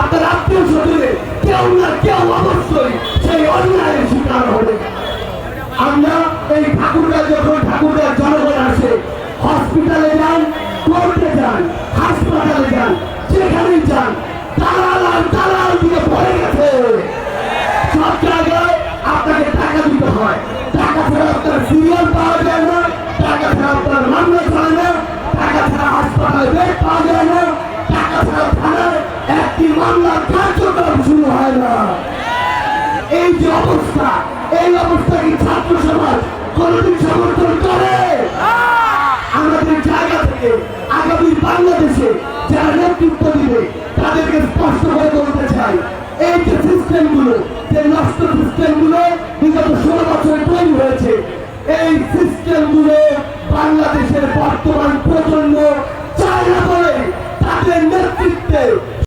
আপনার আত্মীয় স্বজনে কেউ না কেউ অবশ্যই সেই অন্যায়ের শিকার হবে। আমরা এই ঠাকুরগাঁ যখন মামলার কার্যক্রম শুরু হয় না। এই যে অবস্থা, এই অবস্থা কি ছাত্র সমাজ কোনদিন সমর্থন করে? আমাদের জায়গা থেকে আগামী বাংলাদেশে যারা নেতৃত্ব দিবে, তাদেরকে স্পষ্ট করে বলতে চাই, এই যে সিস্টেমগুলো যে নষ্ট সিস্টেমগুলো বিগত ষোলো বছরে তৈরি হয়েছে, এই সিস্টেমগুলো বাংলাদেশের বর্তমান